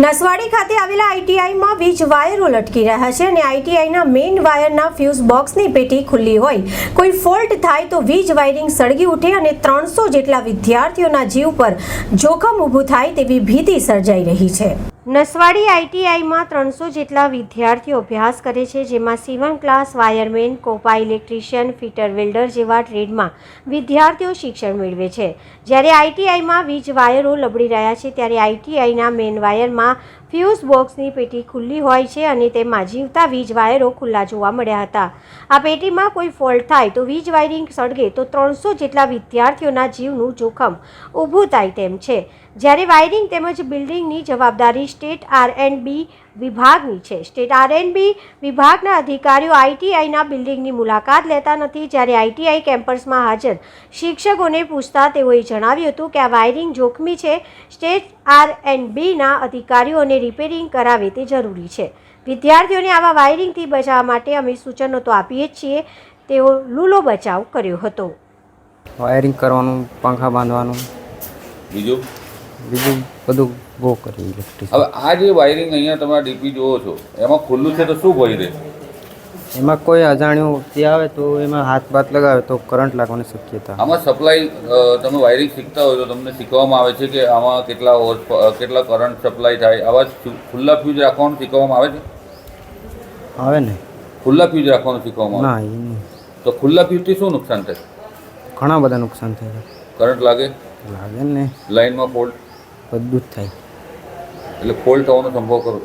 નસવાડી ખાતે આવેલા આઈટીઆઈમાં વીજ વાયરો લટકી રહ્યા છે અને આઈટીઆઈના મેઇન વાયરના ફ્યુઝ બોક્સની પેટી ખુલ્લી હોય. કોઈ ફોલ્ટ થાય તો વીજ વાયરિંગ સળગી ઉઠે અને ત્રણસો જેટલા વિદ્યાર્થીઓના જીવ પર જોખમ ઊભું થાય તેવી ભીતિ સર્જાઈ રહી છે. નસવાડી આઈટીઆઈમાં ત્રણસો જેટલા વિદ્યાર્થીઓ અભ્યાસ કરે છે, જેમાં સીવન class, wireman COPA electrician, fitter welder જેવા ટ્રેડમાં વિદ્યાર્થીઓ શિક્ષણ મેળવે છે. જ્યારે આઈટીઆઈમાં વીજ વાયરો લબડી રહ્યા છે, ત્યારે આઈટીઆઈના મેન વાયરમાં ફ્યુઝ બોક્સની પેટી ખુલ્લી હોય છે અને તેમાં જીવતા વીજ વાયરો ખુલ્લા જોવા મળ્યા હતા. આ પેટીમાં કોઈ ફોલ્ટ થાય તો વીજ વાયરિંગ સળગે તો ત્રણસો જેટલા વિદ્યાર્થીઓના જીવનું જોખમ ઊભું થાય તેમ છે. જ્યારે વાયરિંગ તેમજ બિલ્ડિંગની જવાબદારી સ્ટેટ આર એન્ડ બી વિભાગની છે. સ્ટેટ આર એન્ડ વિભાગના અધિકારીઓ આઈટીઆઈના બિલ્ડિંગની મુલાકાત લેતા નથી. જ્યારે આઈટીઆઈ કેમ્પસમાં હાજર શિક્ષકોને પૂછતા તેઓએ જણાવ્યું હતું કે આ વાયરિંગ જોખમી છે. સ્ટેટ આર એન્ડ બીના અધિકારીઓને રિપેરિંગ કરાવે તે જરૂરી છે. વિદ્યાર્થીઓને આવા વાયરિંગથી બચાવવા માટે અમે સૂચનો તો આપીએ જ છીએ. તેઓ લૂલો બચાવ કર્યો હતો. વાયરિંગ કરવાનું પંખા બાંધવાનું. બીજું? બીજું બધું બહુ કરી ઇલેક્ટ્રિક હવે આ જે વાયરિંગ અહીંયા તમે ડીપી જુઓ છો એમાં ખુલ્લું છે તો શું ભય રહે? એમાં કોઈ અજાણ્યું વ્યક્તિ આવે તો એમાં હાથ બાત લગાવે તો કરંટ લાગવાની શક્યતા. આમાં સપ્લાય તમે વાયરિંગ શીખતા હોય તો તમને શીખવામાં આવે છે કે આમાં કેટલા હોર્સ કેટલા કરંટ સપ્લાય થાય આવા ખુલ્લા ફ્યુઝ રાખવાનું શીખવામાં આવે છે? આવે ને. ખુલ્લા ફ્યુઝ રાખવાનું શીખવામાં આવે ના નહીં. તો ખુલ્લા ફ્યુઝથી શું નુકસાન થાય? ઘણા બધા નુકસાન થાય કરંટ લાગે? લાગે ને. લાઇનમાં ફોલ્ટ બધું જ થાય. એટલે ફોલ્ટ થવાનો સંભવ કરો.